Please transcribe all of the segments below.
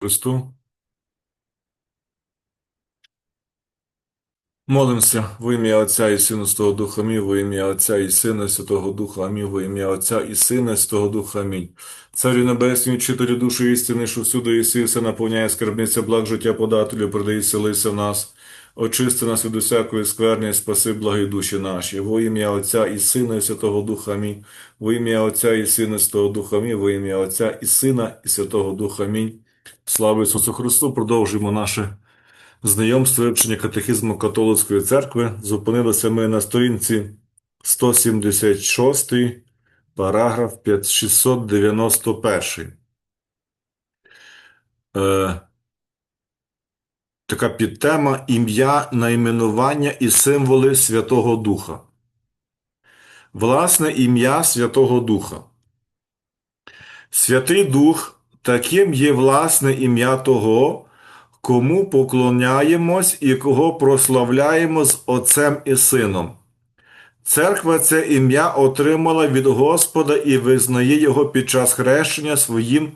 Христу. Молимося во ім'я Отця і Сина Святого Духа Амінь, во ім'я Отця і Сина Святого Духа Амінь, во ім'я Отця і Сина Святого Духа Амінь. Царю Небесний, вчителю душі істини, що всюди єси, все наповняє скарбниця благ життя подателю, придай селися в нас. Очисти нас від усякої скверни, спаси благі душі наші. Во ім'я Отця і Сина і Святого Духа Амінь. Во ім'я Отця і Сина і Святого Духа Амінь. Во ім'я Отця і Сина і Святого Духа Амінь. Слава Ісусу Христу! Продовжуємо наше знайомство вивчення катехізму католицької церкви. Зупинилися ми на сторінці 176, параграф 691. Е, така підтема ім'я, найменування і символи Святого Духа. Власне ім'я Святого Духа. Святий Дух таким є власне ім'я того, кому поклоняємось і кого прославляємо з Отцем і Сином. Церква це ім'я отримала від Господа і визнає його під час хрещення своїм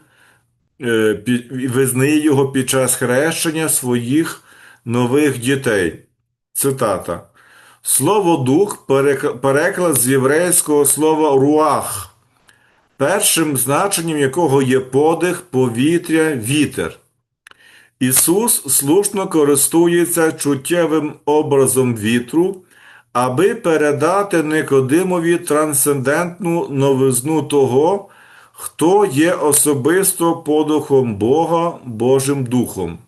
е, визнає його під час хрещення своїх нових дітей. Цитата. Слово дух переклад з єврейського слова руах, першим значенням якого є подих, повітря, вітер. Ісус слушно користується чуттєвим образом вітру, аби передати Никодимові трансцендентну новизну того, хто є особисто подухом Бога, Божим Духом.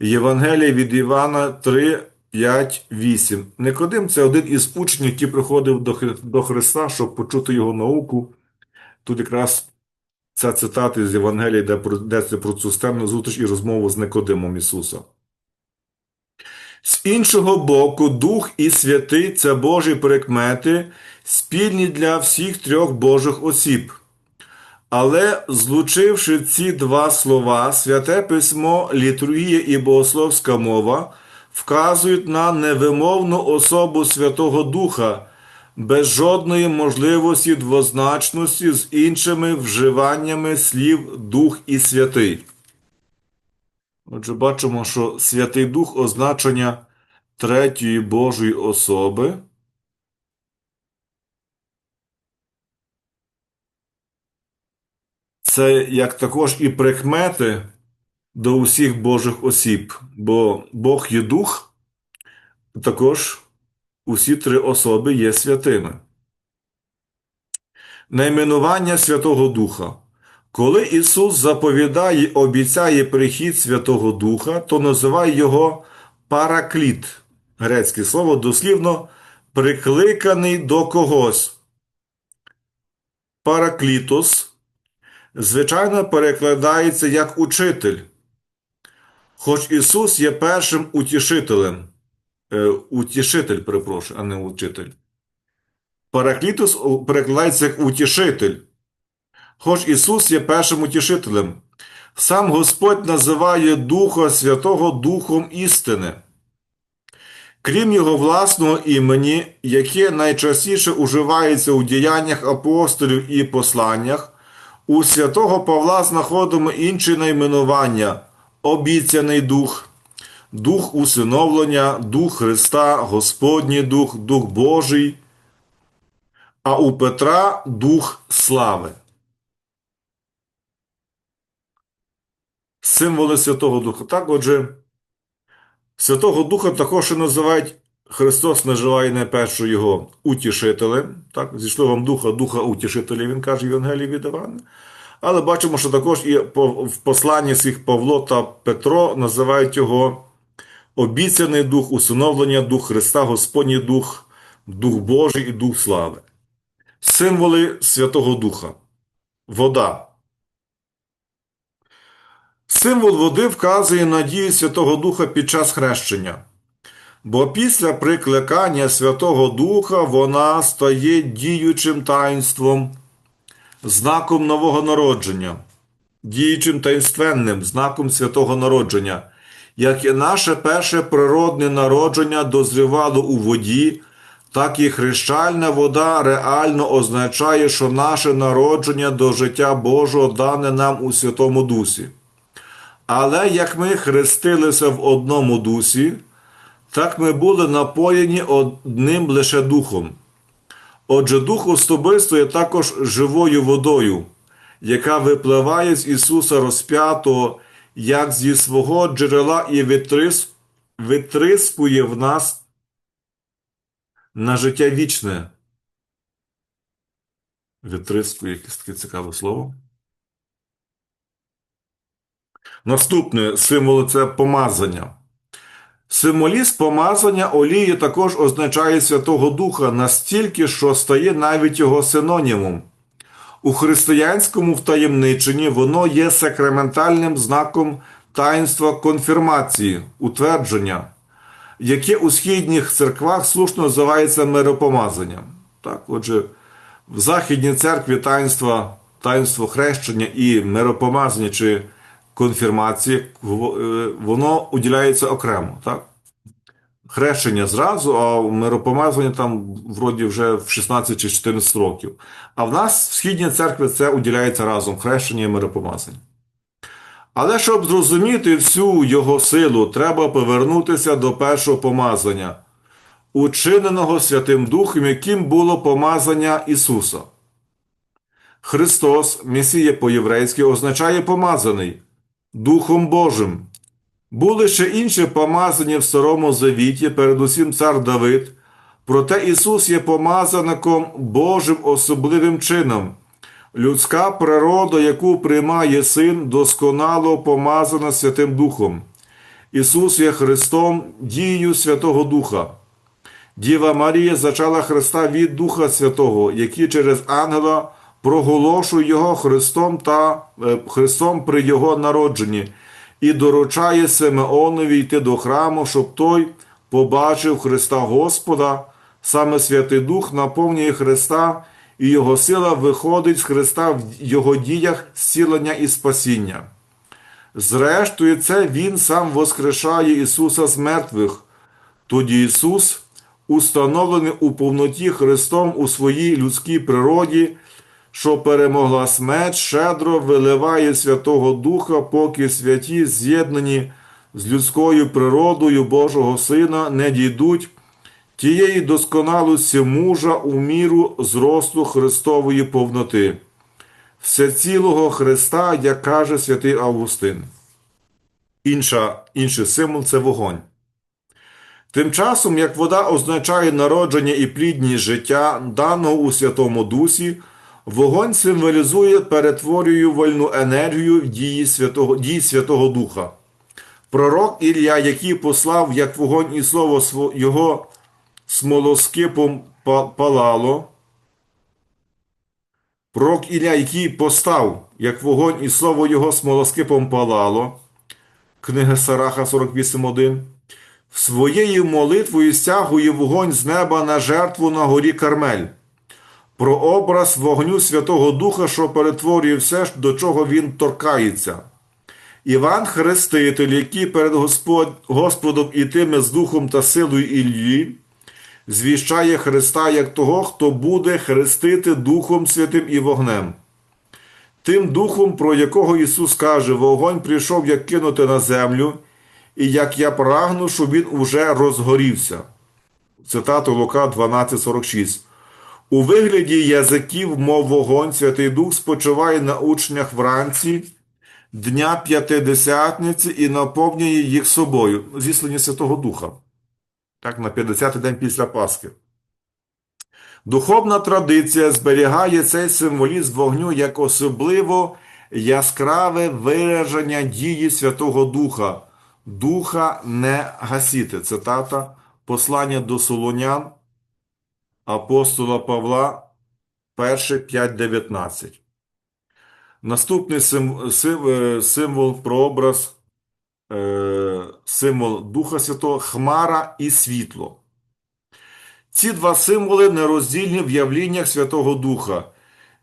Євангелія від Івана 3, 5, 8. Никодим це один із учнів, який приходив до Христа, щоб почути його науку. Тут якраз Ця цитата з Євангелії, де йдеться про цю стемну зустріч і розмову з Никодимом Ісуса. З іншого боку, Дух і Святий це Божі прикмети, спільні для всіх трьох Божих осіб. Але злучивши ці два слова, Святе Письмо, літургія і богословська мова вказують на невимовну особу Святого Духа, без жодної можливості двозначності з іншими вживаннями слів Дух і Святий. Отже, бачимо, що Святий Дух означення третьої Божої особи. Це як також і прикмети до усіх Божих осіб, бо Бог є дух, також усі три особи є святими. Найменування Святого Духа. Коли Ісус заповідає, обіцяє прихід Святого Духа, то називає його паракліт. Грецьке слово дослівно прикликаний до когось. Параклітос, звичайно, перекладається як учитель. Хоч Ісус є першим утішителем, утішитель, перепрошую, а не учитель. Параклітос о, перекладається як утішитель. Хоч Ісус є першим утішителем. Сам Господь називає Духа Святого Духом істини. Крім його власного імені, яке найчастіше уживається у діяннях апостолів і посланнях, у святого Павла знаходимо інші найменування обіцяний дух, дух усиновлення, дух Христа, Господній дух, дух Божий, а у Петра дух слави. Символи Святого Духа. Так, отже, Святого Духа також і називають Христос називає найперше його утішителем, так, зі словом Духа, Духа утішителя, він каже в Євангелії від Івана. Але бачимо, що також і в посланні своїх Павло та Петро називають його обіцяний Дух, усиновлення, Дух Христа, Господній Дух, Дух Божий і Дух слави. Символи Святого Духа. Вода. Символ води вказує на дію Святого Духа під час хрещення. Бо після прикликання Святого Духа вона стає діючим таїнством, знаком нового народження, діючим таїнственним знаком святого народження, як і наше перше природне народження дозрівало у воді, так і хрещальна вода реально означає, що наше народження до життя Божого дане нам у Святому Дусі. Але як ми хрестилися в одному дусі, так ми були напоєні одним лише духом. Отже, дух особисто є також живою водою, яка випливає з Ісуса розп'ятого, як зі свого джерела і витрис... витрискує в нас на життя вічне. Витрискує якесь таке цікаве слово. Наступне символ це помазання. Символізм помазання олії також означає Святого Духа настільки, що стає навіть його синонімом. У християнському втаємниченні воно є сакраментальним знаком таїнства конфірмації, утвердження, яке у східних церквах слушно називається миропомазанням. Так, отже, в Західній церкві таїнство, таїнство хрещення і миропомазання чи конфірмації, воно уділяється окремо. Так? Хрещення зразу, а миропомазання там вроді вже в 16 чи 14 років. А в нас в Східній церкві це уділяється разом хрещення і миропомазання. Але щоб зрозуміти всю його силу, треба повернутися до першого помазання, учиненого Святим Духом, яким було помазання Ісуса. Христос, Месія по-єврейськи, означає помазаний Духом Божим. Були ще інші помазані в Старому Завіті, передусім цар Давид, проте Ісус є помазаником Божим особливим чином. Людська природа, яку приймає Син, досконало помазана Святим Духом. Ісус є Христом, дією Святого Духа. Діва Марія зачала Христа від Духа Святого, який через ангела проголошує Його Христом та Христом при Його народженні і доручає Симеонові йти до храму, щоб той побачив Христа Господа, саме Святий Дух наповнює Христа, і Його сила виходить з Христа в Його діях зцілення і спасіння. Зрештою, це Він сам воскрешає Ісуса з мертвих. Тоді Ісус, установлений у повноті Христом у своїй людській природі, що перемогла смерть, щедро виливає Святого Духа, поки святі, з'єднані з людською природою Божого Сина, не дійдуть тієї досконалості мужа у міру зросту Христової повноти, всецілого Христа, як каже святий Августин. Інша, Інший символ це вогонь. Тим часом, як вода означає народження і плідність життя, даного у Святому Дусі, Вогонь символізує перетворювальну енергію в дії Святого, дії Святого Духа. Пророк Ілля, який послав, як вогонь і слово його смолоскипом палало. Пророк Ілля, який постав, як вогонь і слово його смолоскипом палало. Книга Сараха 48.1. Своєю молитвою стягує вогонь з неба на жертву на горі Кармель про образ вогню Святого Духа, що перетворює все, до чого він торкається. Іван Хреститель, який перед Господ... Господом ітиме з Духом та силою Іллі, звіщає Христа як того, хто буде хрестити Духом Святим і вогнем. Тим Духом, про якого Ісус каже, вогонь прийшов як кинути на землю, і як я прагну, щоб він уже розгорівся. Цитата Лука 12,46 у вигляді язиків, мов вогонь, Святий Дух спочиває на учнях вранці Дня П'ятидесятниці і наповнює їх собою, зіслання Святого Духа. Так, на 50-й день після Пасхи. Духовна традиція зберігає цей символізм вогню як особливо яскраве вираження дії Святого Духа. Духа не гасіти. Цитата Послання до Солонян апостола Павла 1.5.19. Наступний символ, прообраз, символ Духа Святого Хмара і світло. Ці два символи нероздільні в явліннях Святого Духа.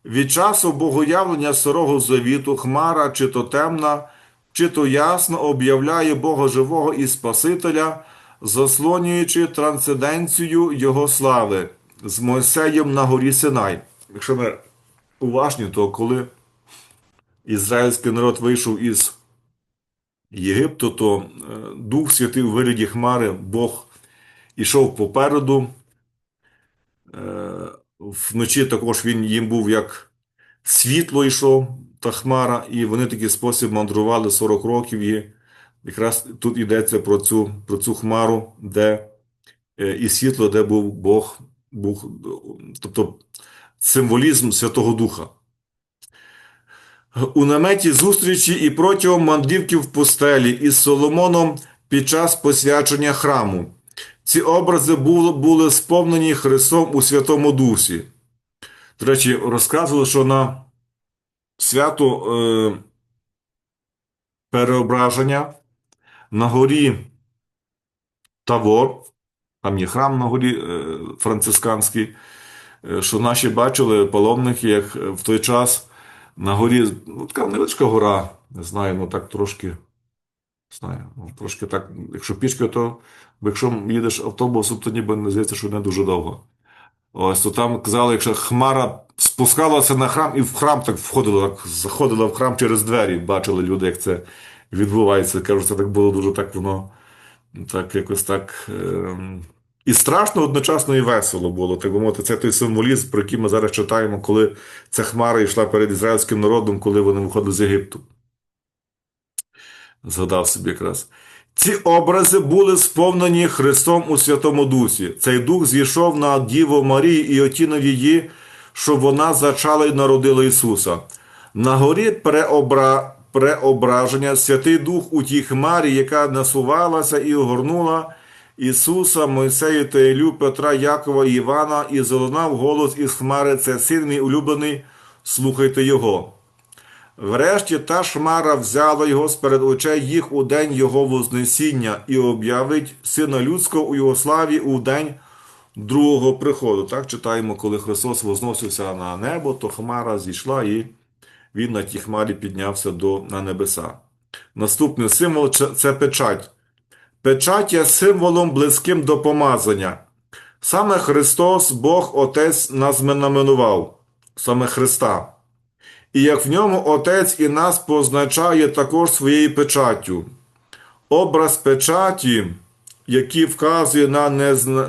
Від часу богоявлення Старого Завіту Хмара, чи то темна, чи то ясно об'являє Бога Живого і Спасителя, заслонюючи трансценденцію Його слави з Мойсеєм на горі Синай. Якщо ми уважні, то коли ізраїльський народ вийшов із Єгипту, то е, Дух Святий у вигляді Хмари, Бог ішов попереду. Е, Вночі також він їм був як світло йшов та хмара, і вони такий спосіб мандрували 40 років. І якраз тут йдеться про цю, про цю хмару, де е, і світло, де був Бог, Бог, тобто символізм Святого Духа. У наметі зустрічі і протягом мандрівки в пустелі із Соломоном під час посвячення храму. Ці образи були, були сповнені Христом у Святому Дусі. До речі, розказували, що на свято е, переображення на горі Тавор, там є храм на горі е, францисканський, е, що наші бачили паломники, як в той час на горі, ну, така невеличка гора, не знаю, ну так трошки, знаю, ну, трошки так, якщо пішки, то якщо їдеш автобусом, то ніби не здається, що не дуже довго. Ось то там казали, якщо хмара спускалася на храм і в храм так входила, так заходила в храм через двері, бачили люди, як це відбувається. Кажуть, це так було дуже так воно, так якось так. ем, І страшно одночасно і весело було. Так би мовити, це той символізм, про який ми зараз читаємо, коли ця хмара йшла перед ізраїльським народом, коли вони виходили з Єгипту. Згадав собі якраз. Ці образи були сповнені Христом у Святому Дусі. Цей дух зійшов на Діву Марії і отінив її, щоб вона зачала і народила Ісуса. На горі преобра... преображення Святий Дух у тій хмарі, яка насувалася і огорнула Ісуса, Мойсею та Ілю, Петра, Якова і Івана, і залунав голос із хмари, це син мій улюблений, слухайте Його. Врешті та шмара взяла його сперед очей їх у день його вознесіння і об'явить сина людського у його славі у день другого приходу. Так читаємо, коли Христос возносився на небо, то хмара зійшла, і він на тій хмарі піднявся до, на небеса. Наступний символ це- печать. Печать є символом близьким до помазання. Саме Христос, Бог Отець, нас знаменував, саме Христа. І як в ньому Отець і нас позначає також своєю печаттю. Образ печаті, який вказує на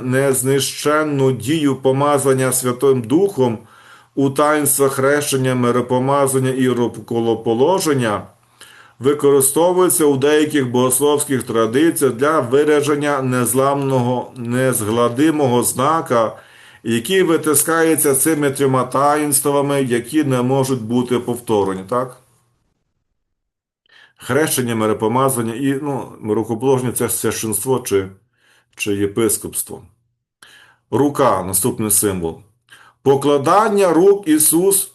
незнищенну дію помазання Святим Духом у таїнствах хрещення, миропомазання і руколоположення, використовується у деяких богословських традиціях для вираження незламного, незгладимого знака, який витискається цими трьома таїнствами, які не можуть бути повторені. Так? Хрещення, миропомазання і ну, рукоположення це священство чи, чи єпископство. Рука наступний символ. Покладання рук Ісус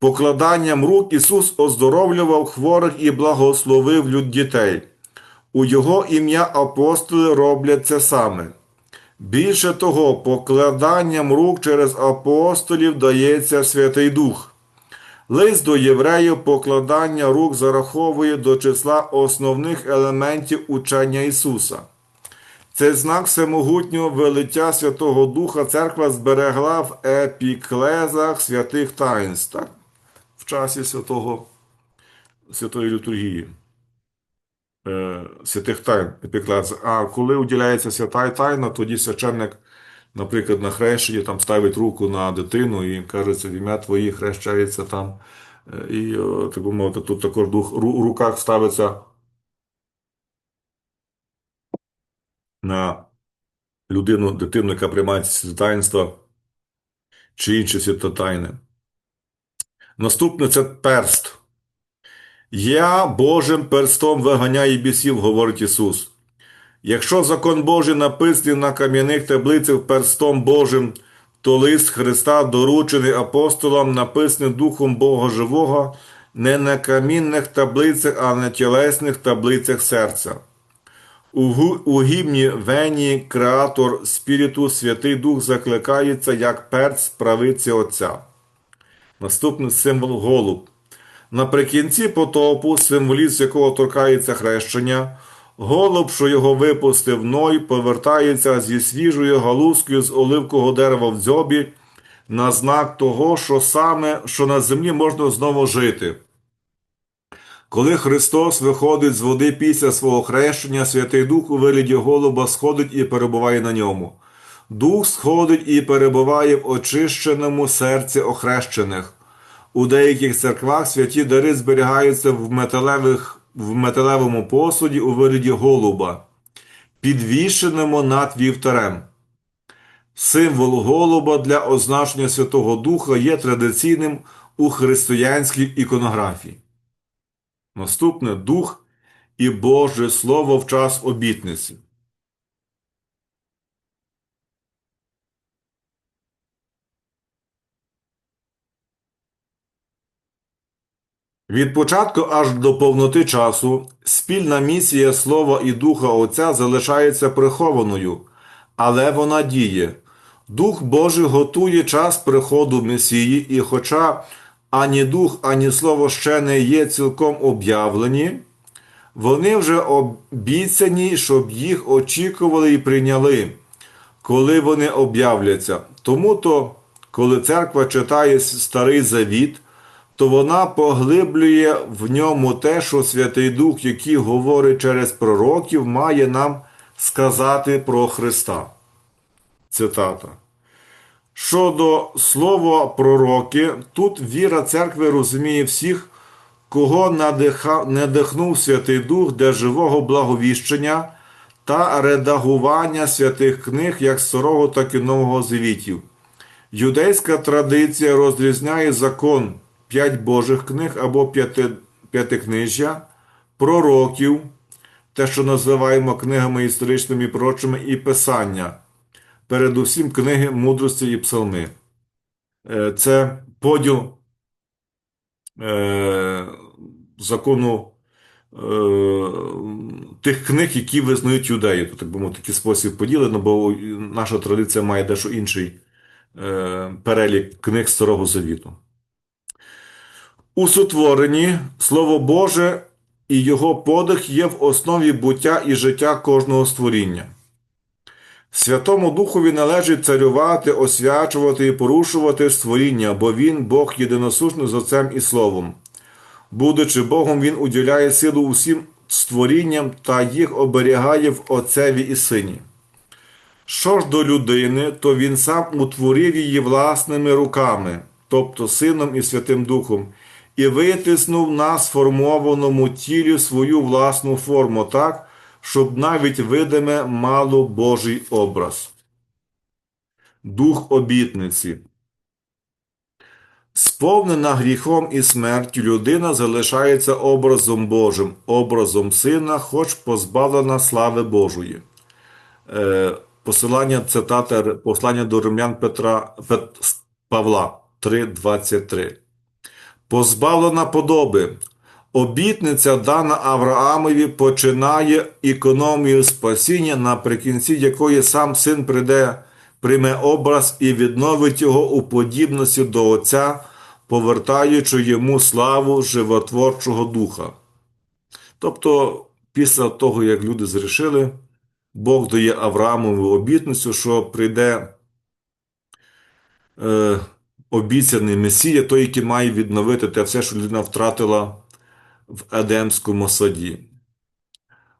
Покладанням рук Ісус оздоровлював хворих і благословив люд дітей. У Його ім'я апостоли роблять це саме. Більше того, покладанням рук через апостолів дається Святий Дух. Лист до євреїв покладання рук зараховує до числа основних елементів учення Ісуса. Цей знак всемогутнього велиття Святого Духа церква зберегла в епіклезах святих таїнств так? в часі святого, святої літургії. Е, святих тайн епіклез. А коли уділяється свята тайна, тоді священник, наприклад, на хрещенні там ставить руку на дитину і кажеться, в ім'я твої хрещається там. Е, І, так би мовити, тут також дух у руках ставиться на людину, дитину, яка приймає ці святотаїнства чи інші святотайни. Наступне це перст. Я Божим перстом виганяю бісів, говорить Ісус. Якщо закон Божий написаний на кам'яних таблицях перстом Божим, то лист Христа, доручений апостолам, написаний Духом Бога Живого, не на камінних таблицях, а на тілесних таблицях серця. У, гімні Вені Креатор Спіріту Святий Дух закликається як перст правиці Отця. Наступний символ голуб. Наприкінці потопу, символізм якого торкається хрещення, голуб, що його випустив Ной, повертається зі свіжою галузкою з оливкового дерева в дзьобі на знак того, що саме що на землі можна знову жити. Коли Христос виходить з води після свого хрещення, Святий Дух у вигляді голуба сходить і перебуває на ньому. Дух сходить і перебуває в очищеному серці охрещених. У деяких церквах святі дари зберігаються в, металевих, в металевому посуді у вигляді голуба, підвішеному над вівтарем. Символ голуба для означення Святого Духа є традиційним у християнській іконографії. Наступне Дух і Боже Слово в час обітниці. Від початку аж до повноти часу спільна місія Слова і Духа Отця залишається прихованою, але вона діє. Дух Божий готує час приходу Месії, і хоча ані Дух, ані Слово ще не є цілком об'явлені, вони вже обіцяні, щоб їх очікували і прийняли, коли вони об'являться. Тому то, коли церква читає Старий Завіт, то вона поглиблює в ньому те, що Святий Дух, який говорить через пророків, має нам сказати про Христа. Цитата. Щодо слова пророки, тут віра церкви розуміє всіх, кого надихнув Святий Дух для живого благовіщення та редагування святих книг як старого, так і нового завітів. Юдейська традиція розрізняє закон п'ять Божих книг або п'яти, п'ятикнижжя, пророків, те, що називаємо книгами історичними і пророчими, і Писання, передусім книги мудрості і псалми. Е, це поділ е, закону е, тих книг, які визнають юдеї. Тут, так би мовити, такий спосіб поділено, бо наша традиція має дещо інший перелік книг Старого Завіту. У сотворенні Слово Боже і Його подих є в основі буття і життя кожного створіння. Святому Духові належить царювати, освячувати і порушувати створіння, бо Він Бог єдиносушний з Отцем і Словом. Будучи Богом, Він уділяє силу усім створінням та їх оберігає в Отцеві і Сині. Що ж до людини, то Він сам утворив її власними руками, тобто Сином і Святим Духом і витиснув на сформованому тілі свою власну форму так, щоб навіть видиме мало Божий образ. Дух обітниці. Сповнена гріхом і смертю людина залишається образом Божим, образом Сина, хоч позбавлена слави Божої. Е, посилання цитата послання до римлян Петра Пет, Павла 3.23 позбавлена подоби. Обітниця дана Авраамові починає економію спасіння, наприкінці якої сам син прийде, прийме образ і відновить його у подібності до Отця, повертаючи йому славу животворчого духа. Тобто, після того, як люди зрішили, Бог дає Авраамову обітницю, що прийде. Е, обіцяний Месія, той, який має відновити те все, що людина втратила в Едемському саді.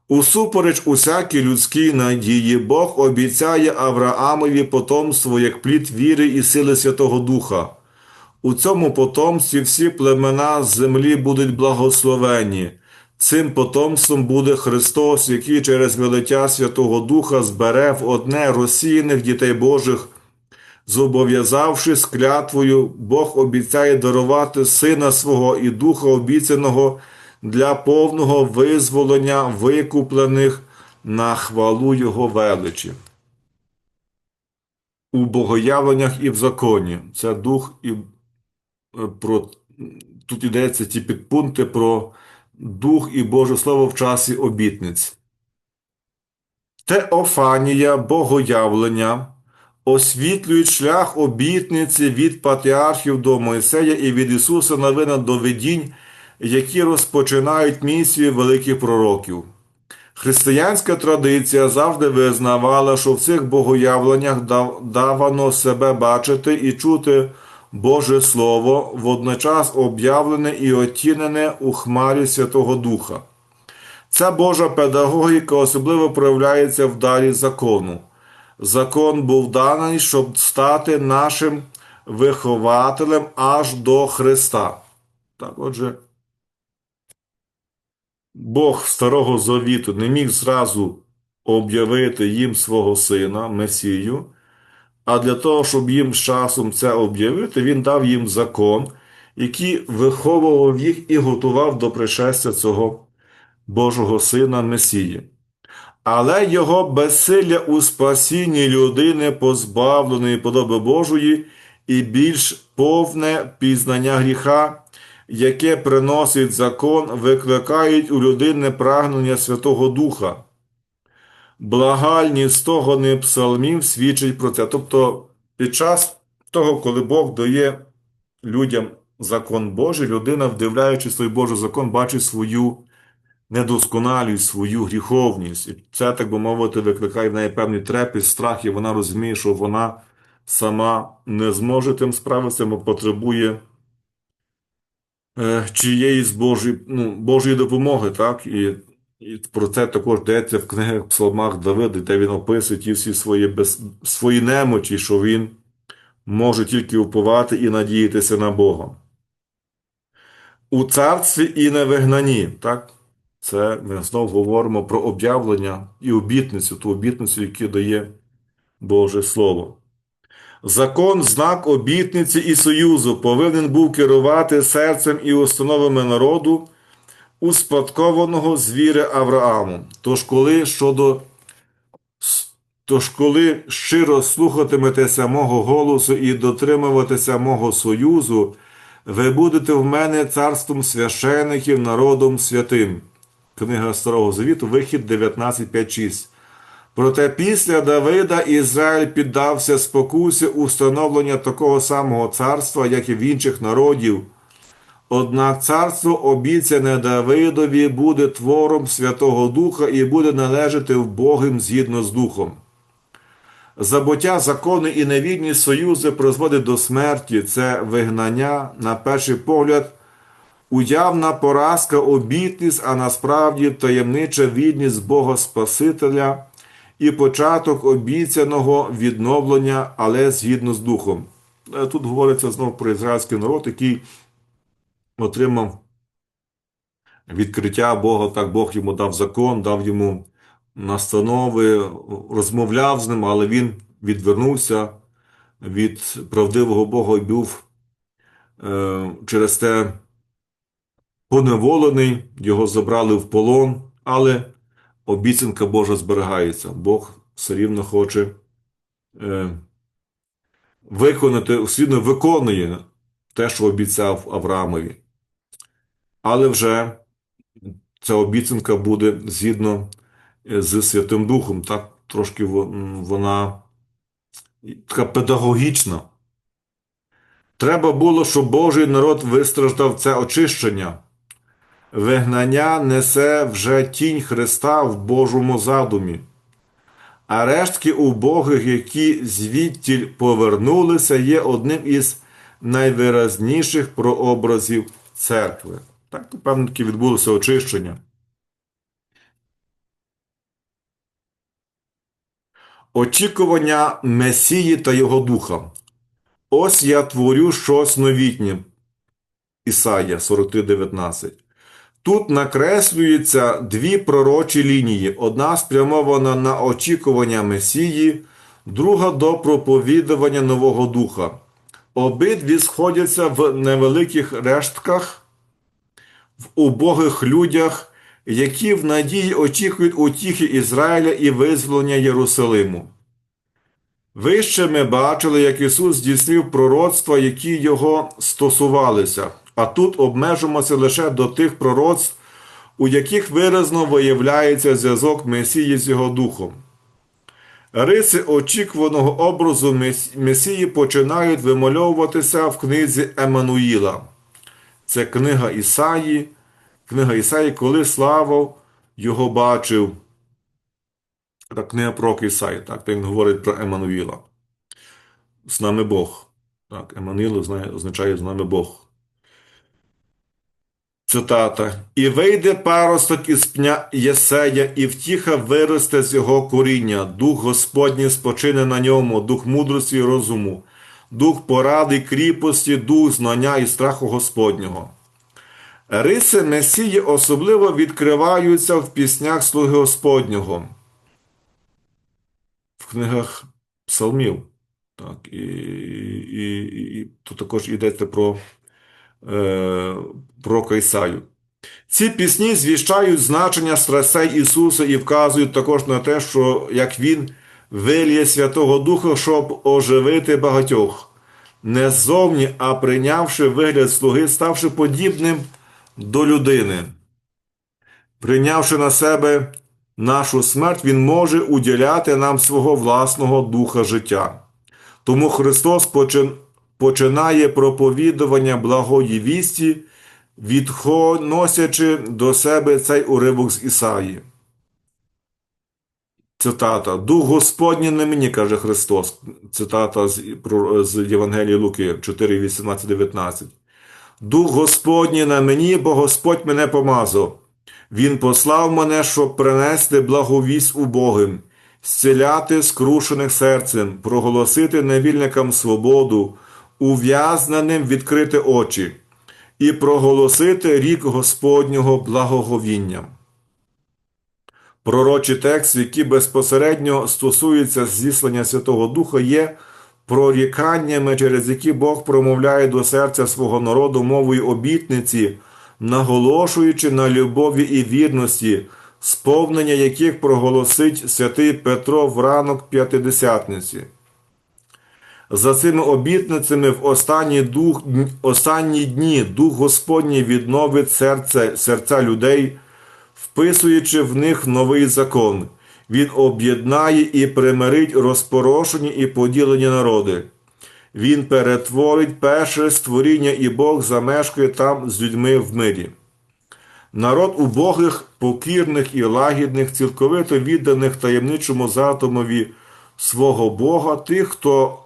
Усупереч усякій людській надії, Бог обіцяє Авраамові потомство як плід віри і сили Святого Духа. У цьому потомстві всі племена землі будуть благословені. Цим потомством буде Христос, який через велиття Святого Духа збере в одне розсіяних дітей Божих Зобов'язавшись клятвою, Бог обіцяє дарувати Сина свого і Духа обіцяного для повного визволення викуплених на хвалу Його величі. У богоявленнях і в законі. Це дух і е, про тут йдеться ті підпункти про дух і Боже Слово в часі обітниць. Теофанія, богоявлення освітлюють шлях обітниці від патріархів до Мойсея і від Ісуса Новина до видінь, які розпочинають місію великих пророків. Християнська традиція завжди визнавала, що в цих богоявленнях давано себе бачити і чути Боже Слово, водночас об'явлене і оцінене у хмарі Святого Духа. Ця Божа педагогіка особливо проявляється в дарі закону. Закон був даний, щоб стати нашим вихователем аж до Христа. Так, отже, Бог Старого Завіту не міг зразу об'явити їм свого сина, Месію, а для того, щоб їм з часом це об'явити, він дав їм закон, який виховував їх і готував до пришестя цього Божого Сина Месії. Але його безсилля у спасінні людини, позбавленої подоби Божої, і більш повне пізнання гріха, яке приносить закон, викликають у людини прагнення Святого Духа. Благальність того не псалмів свідчить про це. Тобто, під час того, коли Бог дає людям закон Божий, людина, вдивляючись в той Божий закон, бачить свою недосконалість, свою гріховність. І це, так би мовити, викликає в неї певний трепет, страх, і вона розуміє, що вона сама не зможе тим справитися, бо потребує чиєїсь Божої, ну, Божої допомоги, так? І, і про це також йдеться в книгах псалмах Давида, де він описує ті всі свої, без, свої немочі, що він може тільки уповати і надіятися на Бога. У царстві і на вигнанні, так? Це ми знову говоримо про об'явлення і обітницю, ту обітницю, яку дає Боже Слово. Закон, знак обітниці і союзу повинен був керувати серцем і установами народу, успадкованого звіри Аврааму. Тож, коли щодо Тож, коли щиро слухатиметеся мого голосу і дотримуватися мого союзу, ви будете в мене царством священиків, народом святим. Книга Старого Завіту, вихід 19.5.6. Проте після Давида Ізраїль піддався спокусі установлення такого самого царства, як і в інших народів. Однак царство обіцяне Давидові буде твором Святого Духа і буде належати в Богим згідно з Духом. Забуття закону і невідність союзи призводить до смерті, це вигнання, на перший погляд, уявна поразка, обітність, а насправді таємнича відність Бога Спасителя і початок обіцяного відновлення, але згідно з Духом. Тут говориться знову про ізраїльський народ, який отримав відкриття Бога, так Бог йому дав закон, дав йому настанови, розмовляв з ним, але він відвернувся від правдивого Бога і був е, через те поневолений, його забрали в полон, але обіцянка Божа зберігається. Бог все рівно хоче е, виконати, слідно виконує те, що обіцяв Авраамові. Але вже ця обіцянка буде згідно з Святим Духом, так трошки вона така педагогічна. Треба було, щоб Божий народ вистраждав це очищення. Вигнання несе вже тінь Христа в Божому задумі, а рештки убогих, які звідтіль повернулися, є одним із найвиразніших прообразів церкви. Так, певно таки відбулося очищення. Очікування Месії та Його Духа. Ось я творю щось новітнє. Ісая 43.19. Тут накреслюються дві пророчі лінії: одна спрямована на очікування Месії, друга до проповідування Нового Духа. Обидві сходяться в невеликих рештках, в убогих людях, які в надії очікують утіхи Ізраїля і визволення Єрусалиму. Вище ми бачили, як Ісус здійснив пророцтва, які його стосувалися, а тут обмежимося лише до тих пророцтв, у яких виразно виявляється зв'язок Месії з Його Духом. Риси очікуваного образу Месії починають вимальовуватися в книзі Еммануїла. Це книга Ісаї, книга Ісаї, коли Слава його бачив. Так, книга про Ісаї, так, він говорить про Еммануїла. З нами Бог. Так, Еммануїл означає з нами Бог. Цитата. І вийде паросток із пня Єсея, і втіха виросте з його коріння. Дух Господній спочине на ньому, дух мудрості і розуму, дух поради, кріпості, дух знання і страху Господнього. Риси Месії особливо відкриваються в піснях Слуги Господнього, в книгах псалмів. Так, і, і, і, і тут також йдеться про, про Кайсаю. Ці пісні звіщають значення страстей Ісуса і вказують також на те, що як Він виліє Святого Духа, щоб оживити багатьох, не ззовні, а прийнявши вигляд слуги, ставши подібним до людини. Прийнявши на себе нашу смерть, Він може уділяти нам свого власного духа життя. Тому Христос почин- починає проповідування благої вісті, відносячи до себе цей уривок з Ісаї. Цитата. Дух Господній на мені, каже Христос. Цитата з, з Євангелії Луки 4, 18, 19. Дух Господній на мені, бо Господь мене помазав. Він послав мене, щоб принести благовість убогим, зціляти скрушених серцем, проголосити невільникам свободу, ув'язненим відкрити очі і проголосити рік Господнього благоговінням. Пророчий текст, який безпосередньо стосується зіслання Святого Духа, є проріканнями, через які Бог промовляє до серця свого народу мовою обітниці, наголошуючи на любові і вірності, сповнення яких проголосить святий Петро в ранок П'ятидесятниці. За цими обітницями в останні, дух, останні дні Дух Господній відновить серце, серця людей, вписуючи в них новий закон. Він об'єднає і примирить розпорошені і поділені народи. Він перетворить перше створіння, і Бог замешкає там з людьми в мирі. Народ убогих, покірних і лагідних, цілковито відданих таємничому затумові свого Бога, тих, хто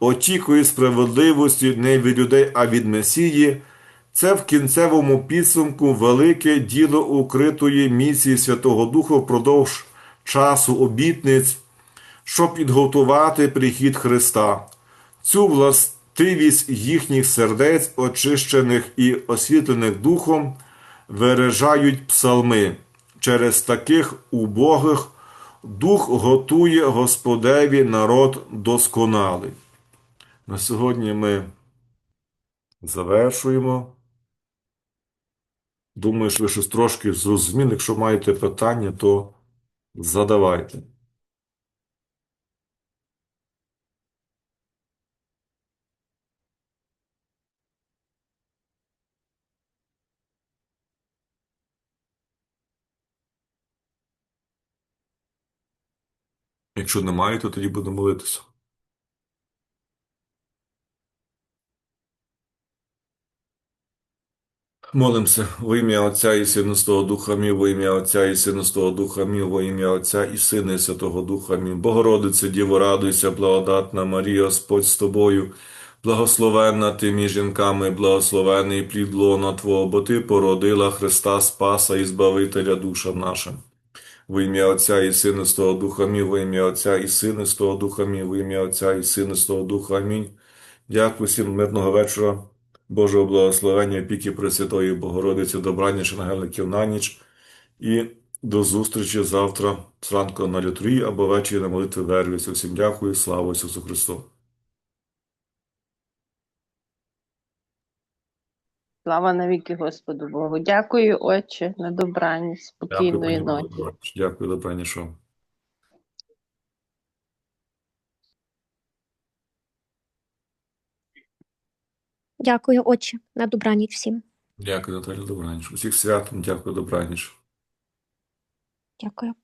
очікує справедливості не від людей, а від Месії, це в кінцевому підсумку велике діло укритої місії Святого Духа впродовж часу обітниць, щоб підготувати прихід Христа. Цю властивість їхніх сердець, очищених і освітлених Духом, виражають псалми. Через таких убогих Дух готує Господеві народ досконалий. На сьогодні ми завершуємо. Думаю, що ви щось трошки зрозуміли. Якщо маєте питання, то задавайте. Якщо немає, то тоді будемо молитися. Молимося во ім'я Отця і Сина Святого Духа Мій, во ім'я Отця і Сина Святого Духа Мій, во ім'я Отця і Сина і Святого Духа Мій. Богородице, Діво, радуйся, благодатна Марія, Господь з тобою, благословенна ти між жінками, благословений плід лона Твого, бо Ти породила Христа Спаса і Збавителя душам нашим. Во ім'я Отця і Сина Святого Духа Мій, во ім'я Отця і Сина Святого Духа Мій, во ім'я Отця і Сина Святого Духа Амінь. Дякую всім, мирного вечора. Божого благословення, опіки Пресвятої Богородиці, добраніч, ангеликів на ніч. І до зустрічі завтра зранку на літрі або ввечері на молитві Вервіці. Всім дякую, слава Ісусу Христу. Слава навіки Господу Богу. Дякую, Отче, на добраність, спокійної Дякую, ночі. Дякую, добраніч. Дякую, отче, на добраніч всім. Дякую, Наталя, добраніч. Усіх свят, дякую, добраніч. Дякую.